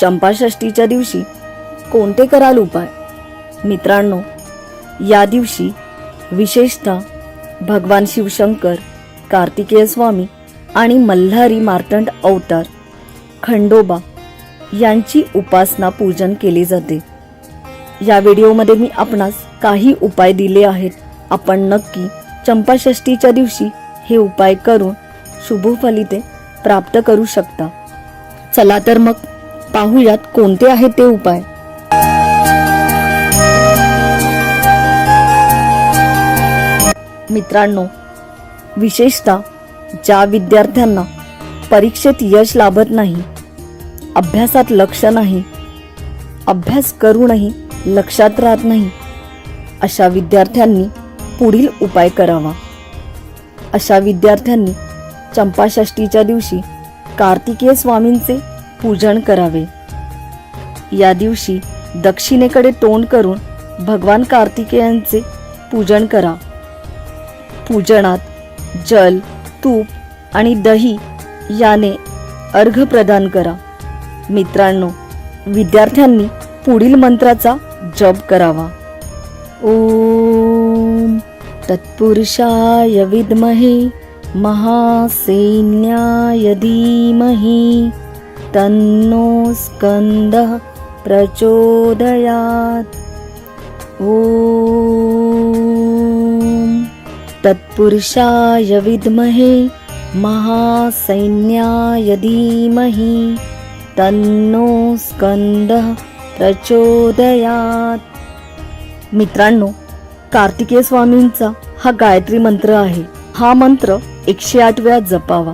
चंपाषष्टीच्या दिवशी कोणते कराल उपाय? मित्रांनो या दिवशी विशेषतः भगवान शिवशंकर कार्तिकेय स्वामी आणि मल्हारी मार्तंड अवतार खंडोबा यांची उपासना पूजन केले जाते. या व्हिडिओमध्ये मी आपणास काही उपाय दिले आहेत. आपण नक्की चंपाषष्टीच्या दिवशी हे उपाय करून शुभफलिते प्राप्त करू शकता. चला तर मग पाहुयात कोणते आहेत ते उपाय. मित्रांनो विशेषतः ज्या विद्यार्थ्यांना परीक्षेत यश लाभत नाही अभ्यासात लक्ष नाही अभ्यास करूनही लक्षात राहत नाही अशा विद्यार्थ्यांनी पुढील उपाय करावा. अशा विद्यार्थ्यांनी चंपाषष्टीच्या दिवशी कार्तिकेय स्वामींचे पूजन करावे. या दिवशी दक्षिणेकडे तोंड करून भगवान कार्तिकेयांचे पूजन करा. पूजनात जल तूप आणि दही याने अर्घ प्रदान करा. मित्रांनो विद्यार्थ्यांनी पुढील मंत्राचा जप करावा. ओम तत्पुरुषाय विद्महे महासैन्याय धीमहि. तन्नो स्कन्दः प्रचोदयात्। ॐ। तत्पुरुषाय विद्महे महासैन्याय धीमहि तन्नो स्कन्दः प्रचोदयात्। मित्रांनो कार्तिकेय स्वामींचा हा गायत्री मंत्र आहे. हा मंत्र एकशे आठ वेळा जपावा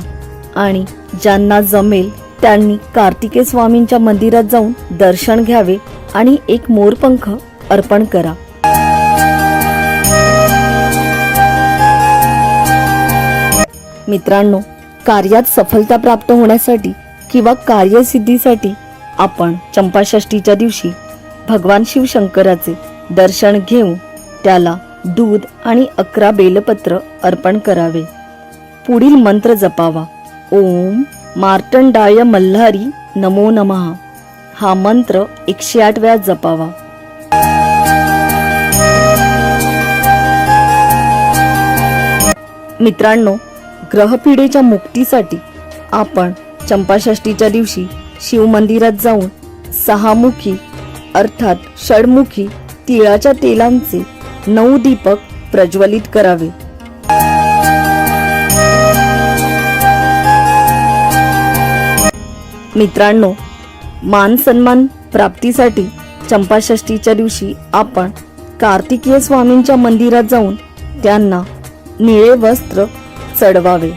आणि ज्यांना जमेल त्यांनी कार्तिकेय स्वामींच्या मंदिरात जाऊन दर्शन घ्यावे आणि एक मोरपंख अर्पण करा. मित्रांनो कार्यात सफलता प्राप्त होण्यासाठी किंवा कार्यसिद्धीसाठी आपण चंपाषष्टीच्या दिवशी भगवान शिवशंकराचे दर्शन घेऊन त्याला दूध आणि अकरा बेलपत्र अर्पण करावे. पुढील मंत्र जपावा. ओम मार्तंडाय मल्हारी नमो नमः. हा मंत्र एकशे आठ वेळा जपावा. मित्रांनो ग्रहपिढेच्या मुक्तीसाठी आपण चंपाषष्टीच्या दिवशी शिवमंदिरात जाऊन सहामुखी अर्थात षडमुखी तिळाच्या तेलांचे नऊ दीपक प्रज्वलित करावे. मित्रांनो मान सन्मान प्राप्तीसाठी चंपाषष्टीच्या दिवशी आपण कार्तिकीय स्वामींच्या मंदिरात जाऊन त्यांना निळे वस्त्र चढवावे.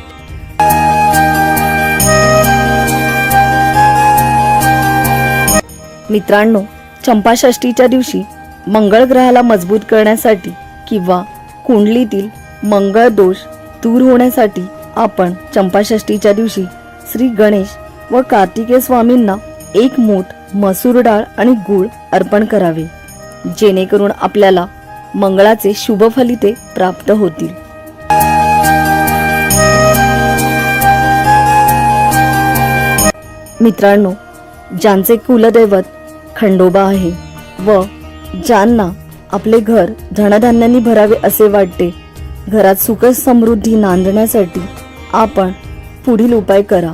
मित्रांनो चंपाषष्टीच्या दिवशी मंगळ ग्रहाला मजबूत करण्यासाठी किंवा कुंडलीतील मंगळ दोष दूर होण्यासाठी आपण चंपाषष्टीच्या दिवशी श्री गणेश व कार्तिकेय स्वामींना एक मूठ मसूर डाळ आणि गूळ अर्पण करावे. जेणेकरून आपल्याला मंगळाचे शुभ फलिते प्राप्त होतील. मित्रांनो ज्यांचे कुलदैवत खंडोबा आहे व ज्यांना आपले घर धनधान्यांनी भरावे असे वाटते घरात सुख समृद्धी नांदण्यासाठी आपण पुढील उपाय करा.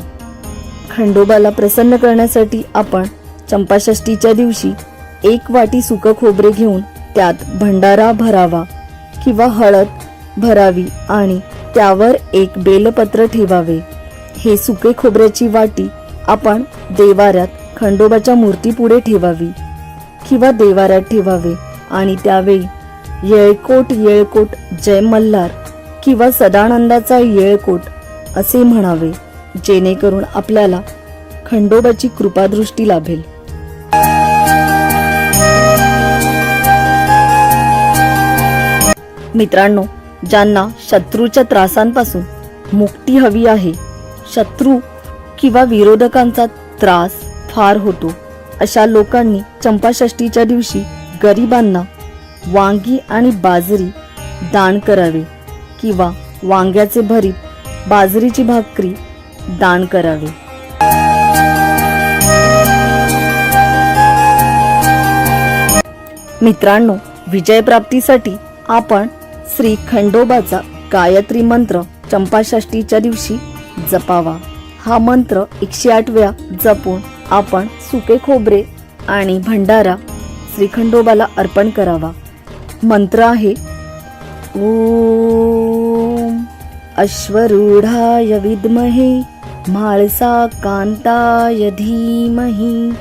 खंडोबाला प्रसन्न करण्यासाठी आपण चंपाषष्टीच्या दिवशी एक वाटी सुक खोबरे घेऊन त्यात भंडारा भरावा किंवा हळद भरावी आणि त्यावर एक बेलपत्र ठेवावे. हे सुके खोबऱ्याची वाटी आपण देवाऱ्यात खंडोबाच्या मूर्तीपुढे ठेवावी किंवा देवाऱ्यात ठेवावे आणि त्यावेळी येळकोट येळकोट जय मल्हार किंवा सदानंदाचा येळकोट असे म्हणावे. जेणेकरून आपल्याला खंडोबाची कृपादृष्टी लाभेल. मित्रांनो ज्यांना शत्रूच्या त्रासांपासून मुक्ती हवी आहे शत्रू किंवा विरोधकांचा त्रास फार होतो अशा लोकांनी चंपाषष्टीच्या दिवशी गरिबांना वांगी आणि बाजरी दान करावे किंवा वांग्याचे भरीत बाजरीची भाकरी दान करावे. मित्रांनो विजयप्राप्तीसाठी आपण श्री खंडोबाचा गायत्री मंत्र चंपाषष्टीच्या दिवशी जपावा. हा मंत्र एकशे आठ वेळा जपून आपण सुके खोबरे आणि भंडारा श्रीखंडोबाला अर्पण करावा. मंत्र आहे ओ अश्वरूढाय विद्महे म्हाळसा कांताय धीमहि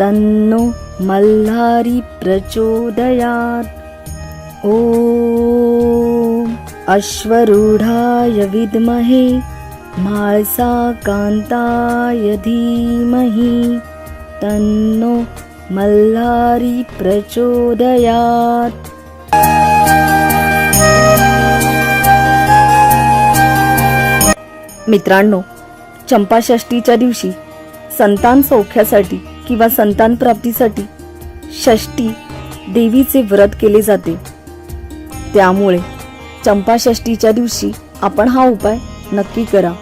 तन्नो मल्हारी प्रचोदयात्। ओम अश्वरूढाय विद्महे म्हाळसा कांताय धीमहि तन्नो मल्हारी प्रचोदयात्। मित्रांनो चंपाषष्टीच्या दिवशी संतान सौख्यासाठी किंवा संतान प्राप्तीसाठी षष्टी देवीचे व्रत केले जाते. त्यामुळे चंपाषष्टीच्या दिवशी आपण हा उपाय नक्की करा.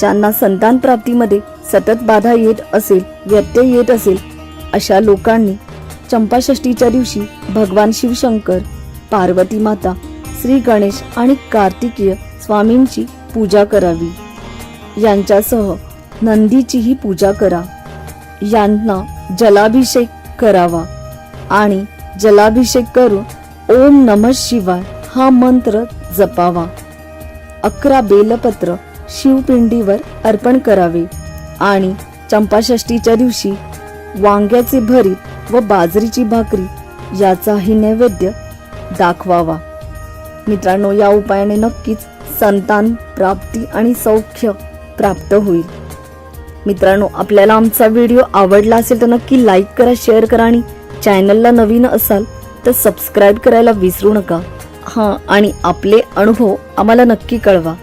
ज्यांना संतान प्राप्तीमध्ये सतत बाधा येत असेल व्यत्यय येत असेल अशा लोकांनी चंपाषष्टीच्या दिवशी भगवान शिवशंकर पार्वती माता श्री गणेश आणि कार्तिकीय स्वामींची पूजा करावी. यांच्यासह नंदीचीही पूजा करा. यांना जलाभिषेक करावा आणि जलाभिषेक करून ओम नम शिवाय हा मंत्र जपावा. अकरा बेलपत्र शिवपिंडीवर अर्पण करावे आणि चंपाषष्टीच्या दिवशी वांग्याचे भरीत व बाजरीची भाकरी याचाही नैवेद्य दाखवावा. मित्रांनो या उपायाने नक्कीच संतान प्राप्ती आणि सौख्य प्राप्त होईल. मित्रांनो आपल्याला आमचा व्हिडिओ आवडला असेल तर नक्की लाईक करा शेअर करा आणि चॅनलला नवीन असाल तर सबस्क्राईब करायला विसरू नका. हां आणि आपले अनुभव आम्हाला नक्की कळवा.